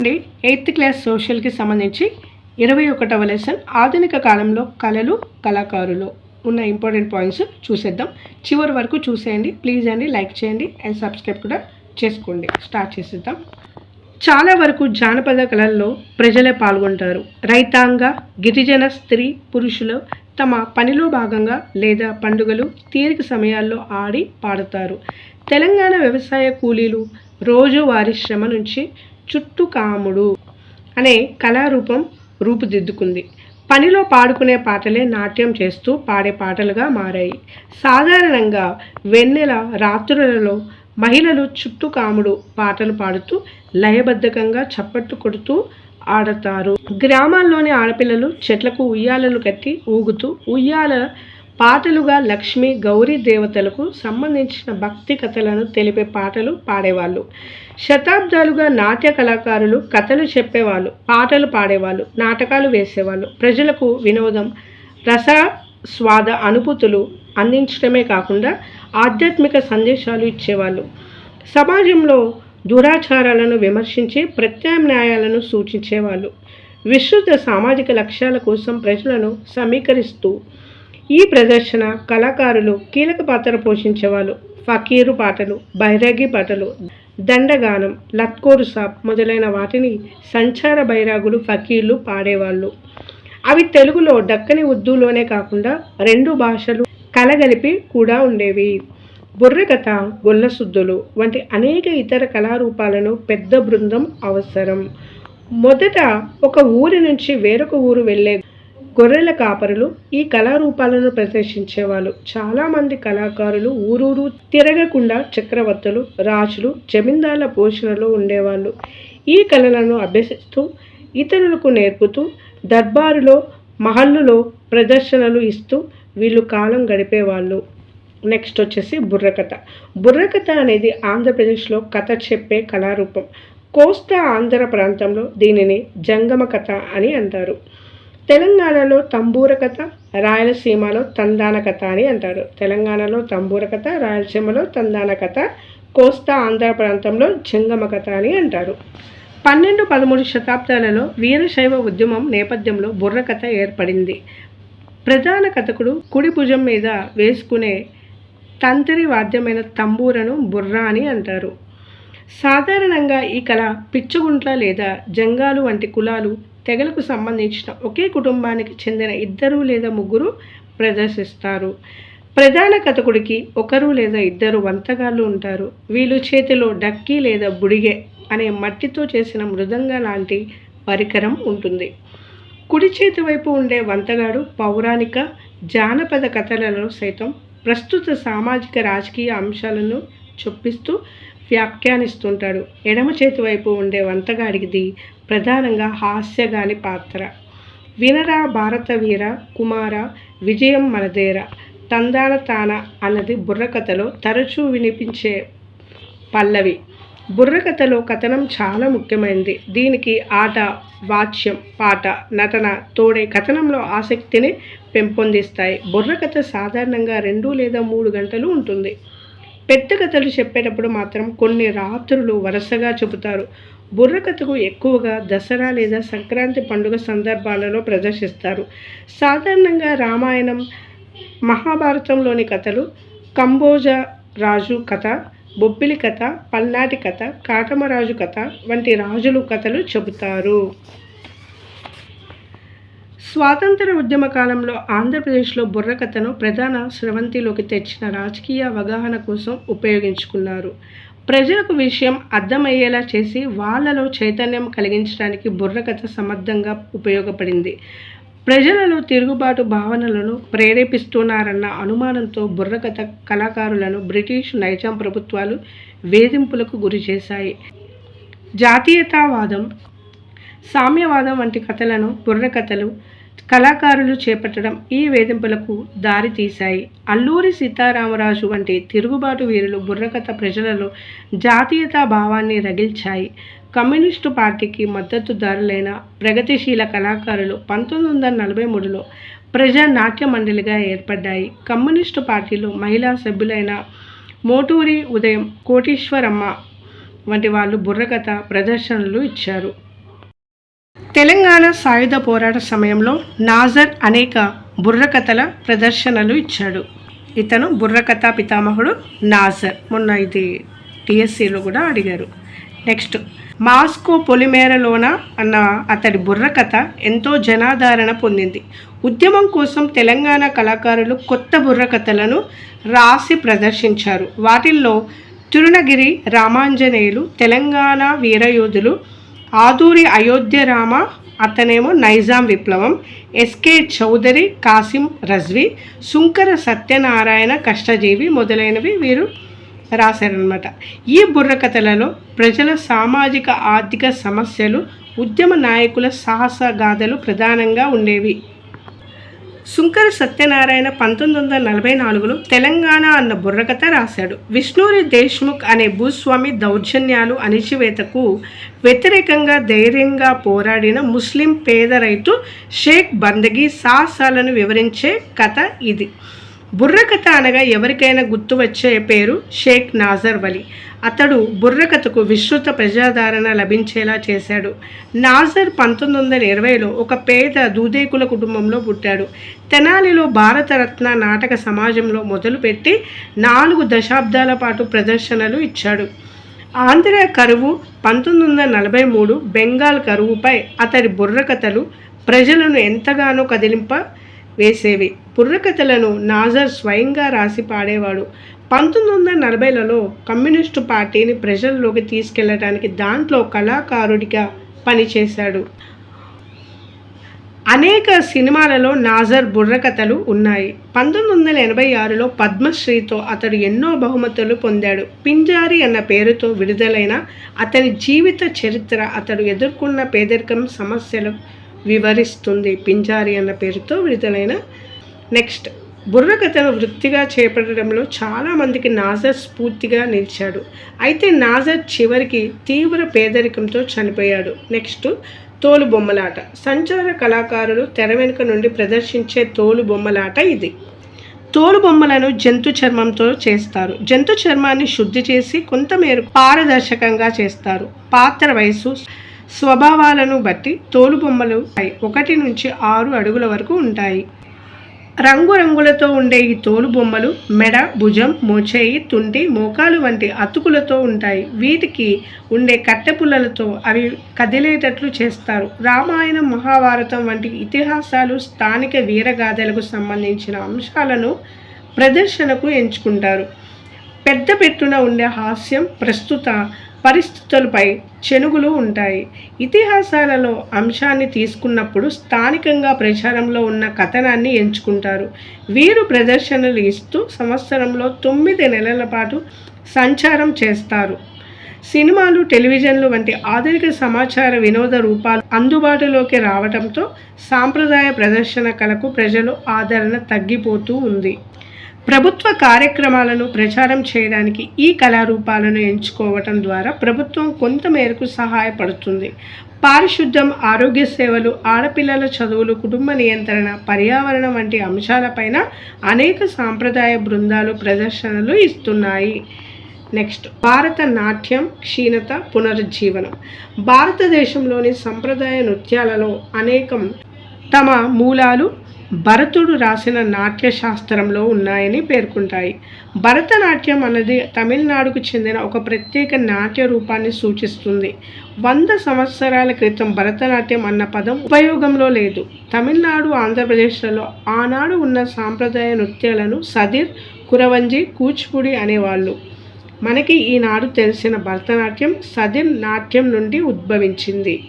అండి eighth class సోషల్కి సంబంధించి ఇరవై ఒకటవ లెసన్ ఆధునిక కాలంలో కళలు కళాకారులు ఉన్న ఇంపార్టెంట్ పాయింట్స్ చూసేద్దాం. చివరి వరకు చూసేయండి ప్లీజ్ అండి లైక్ చేయండి అండ్ సబ్స్క్రైబ్ కూడా చేసుకోండి. స్టార్ట్ చేసేద్దాం. చాలా వరకు జానపద కళల్లో ప్రజలే పాల్గొంటారు. రైతాంగ గిరిజన స్త్రీ పురుషులు తమ పనిలో భాగంగా లేదా పండుగలు తీరిక సమయాల్లో ఆడి పాడుతారు. తెలంగాణ వ్యవసాయ కూలీలు రోజువారీ శ్రమ నుంచి చుట్టుకాముడు అనే కళారూపం రూపుదిద్దుకుంది. పనిలో పాడుకునే పాటలే నాట్యం చేస్తూ పాడే పాటలుగా మారాయి. సాధారణంగా వెన్నెల రాత్రులలో మహిళలు చుట్టుకాముడు పాటలు పాడుతూ లయబద్ధకంగా చప్పట్టు కొడుతూ ఆడతారు. గ్రామాల్లోని ఆడపిల్లలు చెట్లకు ఉయ్యాలలు కట్టి ఊగుతూ ఉయ్యాల పాటలుగా లక్ష్మి గౌరీ దేవతలకు సంబంధించిన భక్తి కథలను తెలిపే పాటలు పాడేవాళ్ళు. శతాబ్దాలుగా నాట్య కళాకారులు కథలు చెప్పేవాళ్ళు పాటలు పాడేవాళ్ళు నాటకాలు వేసేవాళ్ళు. ప్రజలకు వినోదం రస స్వాద అనుభూతులు అందించడమే కాకుండా ఆధ్యాత్మిక సందేశాలు ఇచ్చేవాళ్ళు. సమాజంలో దురాచారాలను విమర్శించి ప్రత్యామ్నాయాలను సూచించేవాళ్ళు. విస్తృత సామాజిక లక్ష్యాల కోసం ప్రజలను సమీకరిస్తూ ఈ ప్రదర్శన కళాకారులు కీలక పాత్ర పోషించేవాళ్ళు. ఫకీరు పాటలు బైరాగి పాటలు దండగానం లత్కోరు సాప్ మొదలైన వాటిని సంచార బైరాగులు ఫకీర్లు పాడేవాళ్ళు. అవి తెలుగులో డక్కని ఉర్దూలోనే కాకుండా రెండు భాషలు కలగలిపి కూడా ఉండేవి. బుర్రకథ గొల్లసుద్దులు వంటి అనేక ఇతర కళారూపాలను పెద్ద బృందం అవసరం. మొదట ఒక ఊరి నుంచి వేరొక ఊరు వెళ్ళే గొర్రెల కాపరులు ఈ కళారూపాలను ప్రదర్శించేవాళ్ళు. చాలామంది కళాకారులు ఊరూరు తిరగకుండా చక్రవర్తులు రాజులు జమీందార్ల పోషణలో ఉండేవాళ్ళు. ఈ కళలను అభ్యసిస్తూ ఇతరులకు నేర్పుతూ దర్బారులో మహల్లులో ప్రదర్శనలు ఇస్తూ వీళ్ళు కాలం గడిపేవాళ్ళు. నెక్స్ట్ వచ్చేసి బుర్రకథ. బుర్రకథ అనేది ఆంధ్రప్రదేశ్లో కథ చెప్పే కళారూపం. కోస్తా ఆంధ్ర ప్రాంతంలో దీనిని జంగమ కథ అని అంటారు. తెలంగాణలో తంబూర కథ రాయలసీమలో తందాన కథ అని అంటారు. తెలంగాణలో తంబూర కథ రాయలసీమలో తందాన కథ కోస్తా ఆంధ్ర ప్రాంతంలో జంగమ కథ అని అంటారు. పన్నెండు పదమూడు శతాబ్దాలలో వీరశైవ ఉద్యమం నేపథ్యంలో బుర్రకథ ఏర్పడింది. ప్రధాన కథకుడు కుడి భుజం మీద వేసుకునే తంతరి వాద్యమైన తంబూరను బుర్ర అని అంటారు. సాధారణంగా ఈ కళ పిచ్చుగుంట్ల లేదా జంగాలు వంటి కులాలు తెగలకు సంబంధించిన ఒకే కుటుంబానికి చెందిన ఇద్దరు లేదా ముగ్గురు ప్రదర్శిస్తారు. ప్రధాన కథకుడికి ఒకరు లేదా ఇద్దరు వంతగాళ్ళు ఉంటారు. వీళ్ళు చేతిలో డక్కి లేదా బుడిగే అనే మట్టితో చేసిన మృదంగ లాంటి పరికరం ఉంటుంది. కుడి చేతి వైపు ఉండే వంతగాడు పౌరాణిక జానపద కథలలో సైతం ప్రస్తుత సామాజిక రాజకీయ అంశాలను చొప్పిస్తూ వ్యాఖ్యానిస్తుంటాడు. ఎడమ చేతి వైపు ఉండే వంతగాడికిది ప్రధానంగా హాస్యగాని పాత్ర. వినరా భారత వీర కుమార విజయం మనదేర తందాన తాన అన్నది బుర్రకథలో తరచూ వినిపించే పల్లవి. బుర్రకథలో కథనం చాలా ముఖ్యమైనది దీనికి ఆట వాచ్యం పాట నటన తోడే కథనంలో ఆసక్తిని పెంపొందిస్తాయి. బుర్రకథ సాధారణంగా రెండు లేదా మూడు గంటలు ఉంటుంది. పెద్ద కథలు చెప్పేటప్పుడు మాత్రం కొన్ని రాత్రులు వరుసగా చెబుతారు. బుర్రకథకు ఎక్కువగా దసరా లేదా సంక్రాంతి పండుగ సందర్భాలలో ప్రదర్శిస్తారు. సాధారణంగా రామాయణం మహాభారతంలోని కథలు కంబోజ రాజు కథ బొబ్బిలి కథ పల్నాటి కథ కాటమరాజు కథ వంటి రాజులు కథలు చెబుతారు. స్వాతంత్ర ఉద్యమ కాలంలో ఆంధ్రప్రదేశ్లో బుర్రకథను ప్రధాన స్రవంతిలోకి తెచ్చిన రాజకీయ అవగాహన కోసం ఉపయోగించుకున్నారు. ప్రజలకు విషయం అర్థమయ్యేలా చేసి వాళ్ళలో చైతన్యం కలిగించడానికి బుర్రకథ సమర్థంగా ఉపయోగపడింది. ప్రజలలో తిరుగుబాటు భావనలను ప్రేరేపిస్తున్నారన్న అనుమానంతో బుర్రకథ కళాకారులను బ్రిటిష్ నైజాం ప్రభుత్వాలు వేధింపులకు గురి చేశాయి. జాతీయతావాదం సామ్యవాదం వంటి కథలను బుర్రకథలు కళాకారులు చేపట్టడం ఈ వేధింపులకు దారి తీశాయి అల్లూరి సీతారామరాజు వంటి తిరుగుబాటు వీరులు బుర్రకథ ప్రజలలో జాతీయతా భావాన్ని రగిల్చాయి. కమ్యూనిస్టు పార్టీకి మద్దతుదారులైన ప్రగతిశీల కళాకారులు పంతొమ్మిది వందల నలభై మూడులో ప్రజా నాట్య మండలిగా ఏర్పడ్డాయి. కమ్యూనిస్టు పార్టీలో మహిళా సభ్యులైన మోటూరి ఉదయం కోటీశ్వరమ్మ వంటి వాళ్ళు బుర్రకథ ప్రదర్శనలు ఇచ్చారు. తెలంగాణ సాయుధ పోరాట సమయంలో నాజర్ అనేక బుర్రకథల ప్రదర్శనలు ఇచ్చాడు. ఇతను బుర్రకథ పితామహుడు నాజర్. మొన్న ఇది టిఎస్సిలో కూడా అడిగారు. నెక్స్ట్ మాస్కో పొలిమేరలోన అన్న అతడి బుర్రకథ ఎంతో జనాదరణ పొందింది. ఉద్యమం కోసం తెలంగాణ కళాకారులు కొత్త బుర్రకథలను రాసి ప్రదర్శించారు. వాటిల్లో తిరుణగిరి రామాంజనేయులు తెలంగాణ వీరయోధులు ఆదూరి అయోధ్య రామ అతనేమో నైజాం విప్లవం ఎస్కే చౌదరి కాసిం రజ్వి సుంకర సత్యనారాయణ కష్టజీవి మొదలైనవి వీరు రాశారనమాట ఈ బుర్రకథలలో ప్రజల సామాజిక ఆర్థిక సమస్యలు ఉద్యమ నాయకుల సాహస గాథలు ప్రధానంగా ఉండేవి. సుంకర సత్యనారాయణ పంతొమ్మిది వందల నలభై నాలుగులో తెలంగాణ అన్న బుర్రకథ రాశాడు. విష్ణూరి దేశ్ముఖ్ అనే భూస్వామి దౌర్జన్యాలు అణిచివేతకు వ్యతిరేకంగా ధైర్యంగా పోరాడిన ముస్లిం పేద రైతు షేక్ బందగి సాహసాలను వివరించే కథ ఇది. బుర్రకథ అనగా ఎవరికైనా గుర్తు వచ్చే పేరు షేక్ నాజర్ వలి. అతడు బుర్రకథకు విస్తృత ప్రజాదరణ లభించేలా చేశాడు. నాజర్ పంతొమ్మిది వందల ఇరవైలో ఒక పేద దూదేకుల కుటుంబంలో పుట్టాడు. తెనాలిలో భారతరత్న నాటక సమాజంలో మొదలుపెట్టి నాలుగు దశాబ్దాల పాటు ప్రదర్శనలు ఇచ్చాడు. ఆంధ్ర కరువు పంతొమ్మిది వందల నలభై మూడు బెంగాల్ కరువుపై అతడి బుర్రకథలు ప్రజలను ఎంతగానో కదిలింప వేసేవి. బుర్రకథలను నాజర్ స్వయంగా రాసి పాడేవాడు. పంతొమ్మిది వందల నలభైలలో కమ్యూనిస్టు పార్టీని ప్రజల్లోకి తీసుకెళ్ళడానికి దాంట్లో కళాకారుడిగా పనిచేశాడు. అనేక సినిమాలలో నాజర్ బుర్రకథలు ఉన్నాయి. పంతొమ్మిది వందల ఎనభై ఆరులో పద్మశ్రీతో అతడు ఎన్నో బహుమతులు పొందాడు. పింజారి అన్న పేరుతో విడుదలైన అతని జీవిత చరిత్ర అతడు ఎదుర్కొన్న పేదరికం సమస్యలు వివరిస్తుంది. పింజారి అన్న పేరుతో విడుదలైన నెక్స్ట్ బుర్రకథను వృత్తిగా చేపట్టడంలో చాలామందికి నాజర్ స్ఫూర్తిగా నిలిచాడు. అయితే నాజర్ చివరికి తీవ్ర పేదరికంతో చనిపోయాడు. నెక్స్ట్ తోలు బొమ్మలాట. సంచార కళాకారులు తెర వెనుక నుండి ప్రదర్శించే తోలు బొమ్మలాట ఇది. తోలు బొమ్మలను జంతు చర్మంతో చేస్తారు. జంతు చర్మాన్ని శుద్ధి చేసి కొంతమేర పారదర్శకంగా చేస్తారు. పాత్ర వయసు స్వభావాలను బట్టి తోలుబొమ్మలు ఒకటి నుంచి ఆరు అడుగుల వరకు ఉంటాయి. రంగురంగులతో ఉండే ఈ తోలు బొమ్మలు మెడ భుజం మోచేయి తుంటి మోకాలు వంటి అతుకులతో ఉంటాయి. వీటికి ఉండే కట్టెపుల్లలతో అవి కదిలేటట్లు చేస్తారు. రామాయణం మహాభారతం వంటి ఇతిహాసాలు స్థానిక వీరగాథలకు సంబంధించిన అంశాలను ప్రదర్శనకు ఎంచుకుంటారు. పెద్ద పెట్టున ఉండే హాస్యం ప్రస్తుత పరిస్థితులపై చెనుగులు ఉంటాయి. ఇతిహాసాలలో అంశాన్ని తీసుకున్నప్పుడు స్థానికంగా ప్రచారంలో ఉన్న కథనాన్ని ఎంచుకుంటారు. వీరు ప్రదర్శనలు ఇస్తూ సంవత్సరంలో తొమ్మిది నెలల పాటు సంచారం చేస్తారు. సినిమాలు టెలివిజన్లు వంటి ఆధునిక సమాచార వినోద రూపాలు అందుబాటులోకి రావడంతో సాంప్రదాయ ప్రదర్శన కళకు ప్రజలు ఆదరణ తగ్గిపోతూ ఉంది. ప్రభుత్వ కార్యక్రమాలను ప్రచారం చేయడానికి ఈ కళారూపాలను ఎంచుకోవటం ద్వారా ప్రభుత్వం కొంతమేరకు సహాయపడుతుంది. పారిశుద్ధ్యం ఆరోగ్య సేవలు ఆడపిల్లల చదువులు కుటుంబ నియంత్రణ పర్యావరణం వంటి అంశాలపైన అనేక సాంప్రదాయ బృందాలు ప్రదర్శనలు ఇస్తున్నాయి. నెక్స్ట్ భారత నాట్యం క్షీణత పునరుజ్జీవనం. భారతదేశంలోని సంప్రదాయ నృత్యాలలో అనేకం తమ మూలాలు భరతుడు రాసిన నాట్యశాస్త్రంలో ఉన్నాయని పేర్కొంటాయి. భరతనాట్యం అన్నది తమిళనాడుకు చెందిన ఒక ప్రత్యేక నాట్య రూపాన్ని సూచిస్తుంది. వంద సంవత్సరాల క్రితం భరతనాట్యం అన్న పదం ఉపయోగంలో లేదు. తమిళనాడు ఆంధ్రప్రదేశ్లలో ఆనాడు ఉన్న సాంప్రదాయ నృత్యాలను సదిర్ కురవంజి కూచిపూడి అనేవాళ్ళు. మనకి ఈనాడు తెలిసిన భరతనాట్యం సదిర్ నాట్యం నుండి ఉద్భవించింది.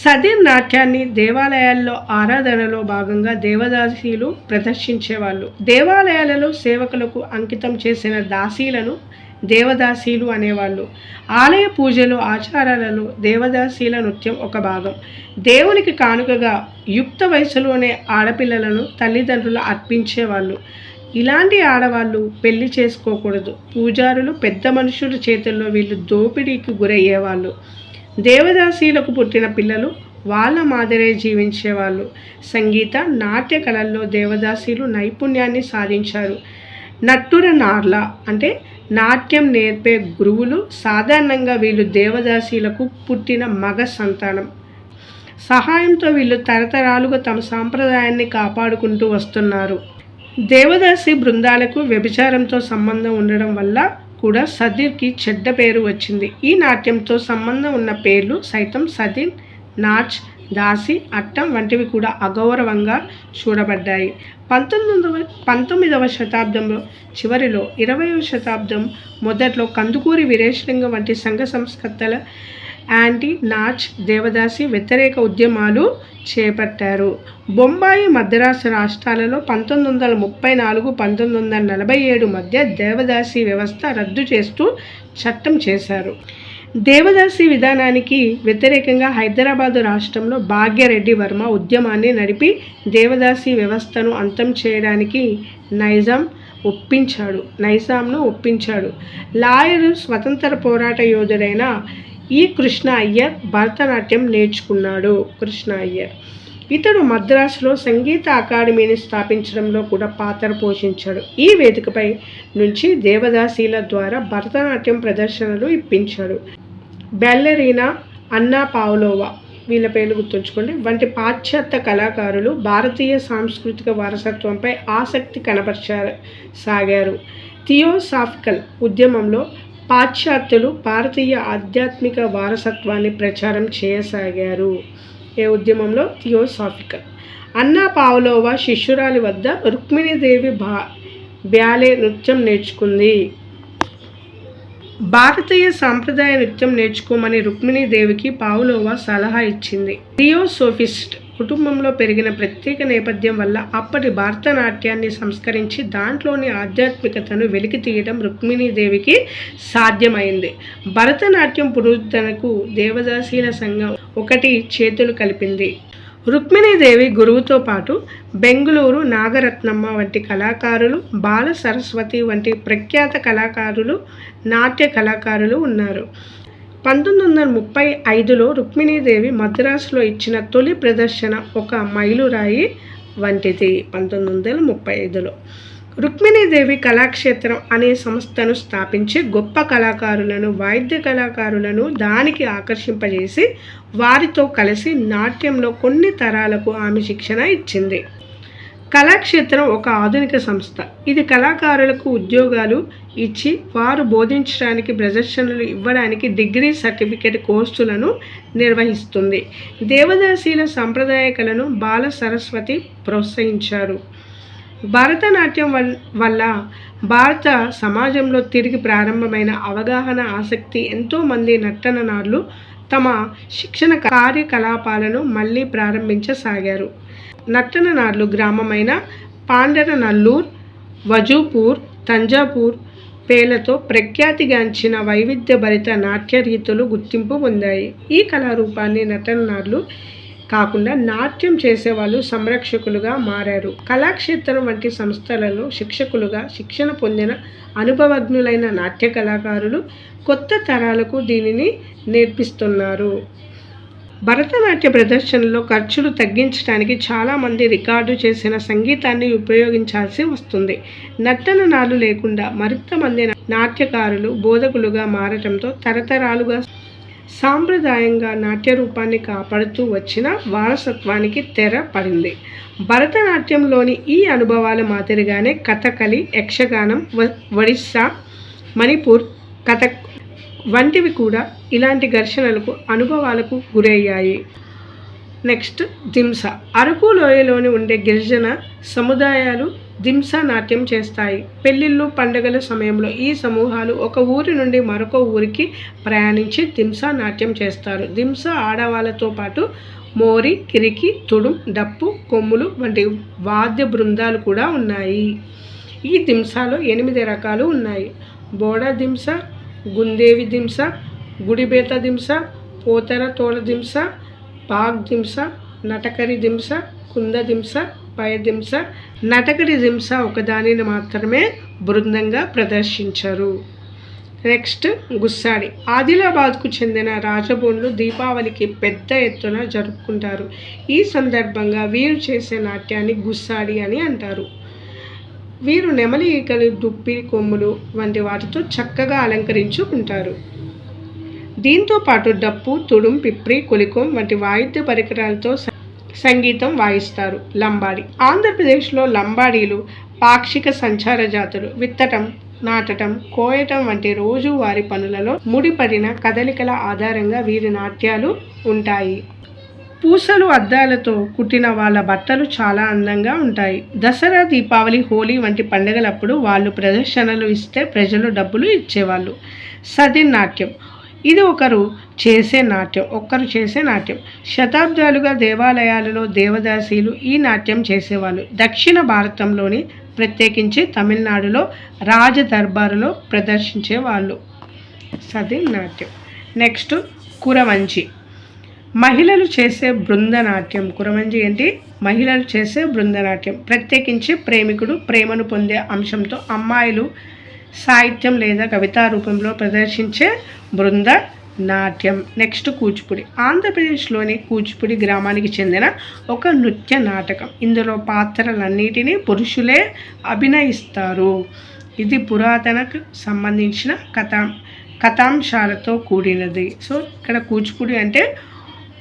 సదీర్ నాట్యాన్ని దేవాలయాల్లో ఆరాధనలో భాగంగా దేవదాసీలు ప్రదర్శించేవాళ్ళు. దేవాలయాలలో సేవకులకు అంకితం చేసిన దాసీలను దేవదాసీలు అనేవాళ్ళు. ఆలయ పూజలు ఆచారాలలో దేవదాసీల నృత్యం ఒక భాగం. దేవునికి కానుకగా యుక్త వయసులోనే ఆడపిల్లలను తల్లిదండ్రులు అర్పించేవాళ్ళు. ఇలాంటి ఆడవాళ్ళు పెళ్ళి చేసుకోకూడదు. పూజారులు పెద్ద మనుషుల చేతుల్లో వీళ్ళు దోపిడీకి గురయ్యేవాళ్ళు. దేవదాసీలకు పుట్టిన పిల్లలు వాళ్ళ మాదిరే జీవించేవాళ్ళు. సంగీత నాట్య కళల్లో దేవదాసీలు నైపుణ్యాన్ని సాధించారు. నట్టుర నార్ల అంటే నాట్యం నేర్పే గురువులు సాధారణంగా వీళ్ళు దేవదాసీలకు పుట్టిన మగ సంతానం. సహాయంతో వీళ్ళు తరతరాలుగా తమ సాంప్రదాయాన్ని కాపాడుకుంటూ వస్తున్నారు. దేవదాసి బృందాలకు వ్యభిచారంతో సంబంధం ఉండడం వల్ల కూడా సదీర్కి చెడ్డ పేరు వచ్చింది. ఈ నాట్యంతో సంబంధం ఉన్న పేర్లు సైతం సదీర్ నాచ్ దాసి అట్టం వంటివి కూడా అగౌరవంగా చూడబడ్డాయి. పంతొమ్మిదవ పంతొమ్మిదవ శతాబ్దంలో చివరిలో ఇరవైవ శతాబ్దం మొదట్లో కందుకూరి వీరేశలింగం వంటి సంఘ సంస్కర్తల యాంటీ నాచ్ దేవదాసి వ్యతిరేక ఉద్యమాలు చేపట్టారు. బొంబాయి మద్రాసు రాష్ట్రాలలో పంతొమ్మిది వందల ముప్పై నాలుగు పంతొమ్మిది వందల నలభై ఏడు మధ్య దేవదాసి వ్యవస్థ రద్దు చేస్తూ చట్టం చేశారు. దేవదాసి విధానానికి వ్యతిరేకంగా హైదరాబాదు రాష్ట్రంలో భాగ్యరెడ్డి వర్మ ఉద్యమాన్ని నడిపి దేవదాసి వ్యవస్థను అంతం చేయడానికి నైజాం ఒప్పించాడు. నైజాంను ఒప్పించాడు. లాయరు స్వతంత్ర పోరాట యోధుడైన ఈ కృష్ణ అయ్యర్ భరతనాట్యం నేర్చుకున్నాడు. కృష్ణ అయ్యర్ ఇతడు మద్రాసులో సంగీత అకాడమీని స్థాపించడంలో కూడా పాత్ర పోషించాడు. ఈ వేదికపై నుంచి దేవదాసీల ద్వారా భరతనాట్యం ప్రదర్శనలు ఇప్పించాడు. బెల్లరీనా అన్నా పావులోవా? వీళ్ళ పేర్లు గుర్తుంచుకోండి. వంటి పాశ్చాత్య కళాకారులు భారతీయ సాంస్కృతిక వారసత్వంపై ఆసక్తి కనపరచసాగారు థియోసాఫికల్ ఉద్యమంలో పాశ్చాత్యులు భారతీయ ఆధ్యాత్మిక వారసత్వాన్ని ప్రచారం చేయసాగారు. ఏ ఉద్యమంలో? థియోసాఫికల్. అన్నా పావులోవా శిష్యురాలి వద్ద రుక్మిణీదేవి బా బ్యాలే నృత్యం నేర్చుకుంది. భారతీయ సాంప్రదాయ నృత్యం నేర్చుకోమని రుక్మిణీదేవికి పావులోవా సలహా ఇచ్చింది. థియోసోఫిస్ట్ కుటుంబంలో పెరిగిన ప్రత్యేక నేపథ్యం వల్ల అప్పటి భరతనాట్యాన్ని సంస్కరించి దాంట్లోని ఆధ్యాత్మికతను వెలికి తీయడం రుక్మిణీదేవికి సాధ్యమైంది. భరతనాట్యం పునరుద్ధరణకు దేవదాసీల సంఘం ఒకటి చేతులు కలిపింది. రుక్మిణీదేవి గురువుతో పాటు బెంగుళూరు నాగరత్నమ్మ వంటి కళాకారులు బాల సరస్వతి వంటి ప్రఖ్యాత కళాకారులు నాట్య కళాకారులు ఉన్నారు. పంతొమ్మిది వందల ముప్పై ఐదులో రుక్మిణీదేవి మద్రాసులో ఇచ్చిన తొలి ప్రదర్శన ఒక మైలురాయి వంటిది పంతొమ్మిది వందల ముప్పై ఐదులో. రుక్మిణీదేవి కళాక్షేత్రం అనే సంస్థను స్థాపించి గొప్ప కళాకారులను వాయిద్య కళాకారులను దానికి ఆకర్షింపజేసి వారితో కలిసి నాట్యంలో కొన్ని తరాలకు ఆమె శిక్షణ ఇచ్చింది. కళాక్షేత్రం ఒక ఆధునిక సంస్థ. ఇది కళాకారులకు ఉద్యోగాలు ఇచ్చి వారు బోధించడానికి ప్రదర్శనలు ఇవ్వడానికి డిగ్రీ సర్టిఫికేట్ కోర్సులను నిర్వహిస్తుంది. దేవదాసీల సంప్రదాయ కళను బాల సరస్వతి ప్రోత్సహించారు. భరతనాట్యం వల్ల భారత సమాజంలో తిరిగి ప్రారంభమైన అవగాహన ఆసక్తి ఎంతోమంది నర్తననారులు తమ శిక్షణ కార్యకలాపాలను మళ్ళీ ప్రారంభించసాగారు. నట్టననార్లు గ్రామమైన పాండరనల్లూర్ వజూపూర్ తంజాపూర్ పేలతో ప్రఖ్యాతిగాంచిన వైవిధ్యభరిత నాట్య రీతులు గుర్తింపు పొందాయి. ఈ కళారూపాన్ని నటననార్లు కాకుండా నాట్యం చేసేవాళ్ళు సంరక్షకులుగా మారారు. కళాక్షేత్రం వంటి సంస్థలలో శిక్షకులుగా శిక్షణ పొందిన అనుభవజ్ఞులైన నాట్య కళాకారులు కొత్త తరాలకు దీనిని నేర్పిస్తున్నారు. భరతనాట్య ప్రదర్శనలో ఖర్చులు తగ్గించడానికి చాలామంది రికార్డు చేసిన సంగీతాన్ని ఉపయోగించాల్సి వస్తుంది. నర్తననాలు లేకుండా మరింత మంది నాట్యకారులు బోధకులుగా మారటంతో తరతరాలుగా సాంప్రదాయంగా నాట్య రూపాన్ని కాపాడుతూ వచ్చిన వారసత్వానికి తెర పడింది. భరతనాట్యంలోని ఈ అనుభవాల మాదిరిగానే కథకలి యక్షగానం ఒడిస్సా మణిపూర్ కథక్ వంటివి కూడా ఇలాంటి ఘర్షణలకు అనుభవాలకు గురయ్యాయి. నెక్స్ట్ దింస. అరకు లోయలోని ఉండే గిరిజన సముదాయాలు దింస నాట్యం చేస్తాయి. పెళ్ళిళ్ళు పండుగల సమయంలో ఈ సమూహాలు ఒక ఊరి నుండి మరొక ఊరికి ప్రయాణించి దింస నాట్యం చేస్తారు. దింస ఆడవాళ్ళతో పాటు మోరి కిరికి తుడుం డప్పు కొమ్ములు వంటి వాద్య బృందాలు కూడా ఉన్నాయి. ఈ దింసాలో ఎనిమిది రకాలు ఉన్నాయి. బోడా దింస గుందేవి దింస గుడిబేత దింస పోతర తోల దింస పాగ్ దింస నటకరి దింస కుంద దింస పయదింస నటకరి దింస ఒకదానిని మాత్రమే బృందంగా ప్రదర్శించరు. నెక్స్ట్ గుస్సాడి. ఆదిలాబాద్కు చెందిన రాజభోన్లు దీపావళికి పెద్ద ఎత్తున జరుపుకుంటారు. ఈ సందర్భంగా వీరు చేసే నాట్యాన్ని గుస్సాడి అని అంటారు. వీరు నెమలి ఈకలు దుప్పి కొమ్ములు వంటి వాటితో చక్కగా అలంకరించుకుంటారు. దీంతో పాటు డప్పు తుడుం పిప్రి కొలికం వంటి వాయిద్య పరికరాలతో సంగీతం వాయిస్తారు. లంబాడి. ఆంధ్రప్రదేశ్లో లంబాడీలు పాక్షిక సంచార జాతులు విత్తటం నాటటం కోయటం వంటి రోజువారి పనులలో ముడిపడిన కదలికల ఆధారంగా వీరి నాట్యాలు ఉంటాయి. పూసలు అద్దాలతో కుట్టిన వాళ్ళ బట్టలు చాలా అందంగా ఉంటాయి. దసరా దీపావళి హోలీ వంటి పండుగలప్పుడు వాళ్ళు ప్రదర్శనలు ఇస్తే ప్రజలు డబ్బులు ఇచ్చేవాళ్ళు. సదిన్ నాట్యం. ఇది ఒకరు చేసే నాట్యం ఒక్కరు చేసే నాట్యం. శతాబ్దాలుగా దేవాలయాలలో దేవదాసీలు ఈ నాట్యం చేసేవాళ్ళు. దక్షిణ భారతంలోని ప్రత్యేకించి తమిళనాడులో రాజ దర్బారులో ప్రదర్శించేవాళ్ళు. సదిన్ నాట్యం. నెక్స్ట్ కురవంచి. మహిళలు చేసే బృందనాట్యం. కురమంజి ఏంటి? మహిళలు చేసే బృందనాట్యం. ప్రత్యేకించి ప్రేమికుడు ప్రేమను పొందే అంశంతో అమ్మాయిలు సాహిత్యం లేదా కవితా రూపంలో ప్రదర్శించే బృంద నాట్యం నెక్స్ట్ కూచిపూడి. ఆంధ్రప్రదేశ్లోని కూచిపూడి గ్రామానికి చెందిన ఒక నృత్య నాటకం. ఇందులో పాత్రలన్నిటినీ పురుషులే అభినయిస్తారు. ఇది పురాతనకు సంబంధించిన కథ కథాంశాలతో కూడినది. సో ఇక్కడ కూచిపూడి అంటే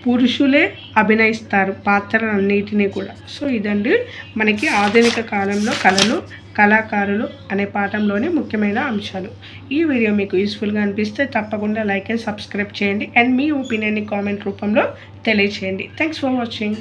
పురుషులే అభినయిస్తారు పాత్రలన్నిటినీ కూడా. సో ఇదండి మనకి ఆధునిక కాలంలో కళలు కళాకారులు అనే పాఠంలోని ముఖ్యమైన అంశాలు. ఈ వీడియో మీకు యూస్ఫుల్గా అనిపిస్తే తప్పకుండా లైక్ అండ్ సబ్స్క్రైబ్ చేయండి. అండ్ మీ ఒపీనియన్ని కామెంట్ రూపంలో తెలియచేయండి. Thanks for watching.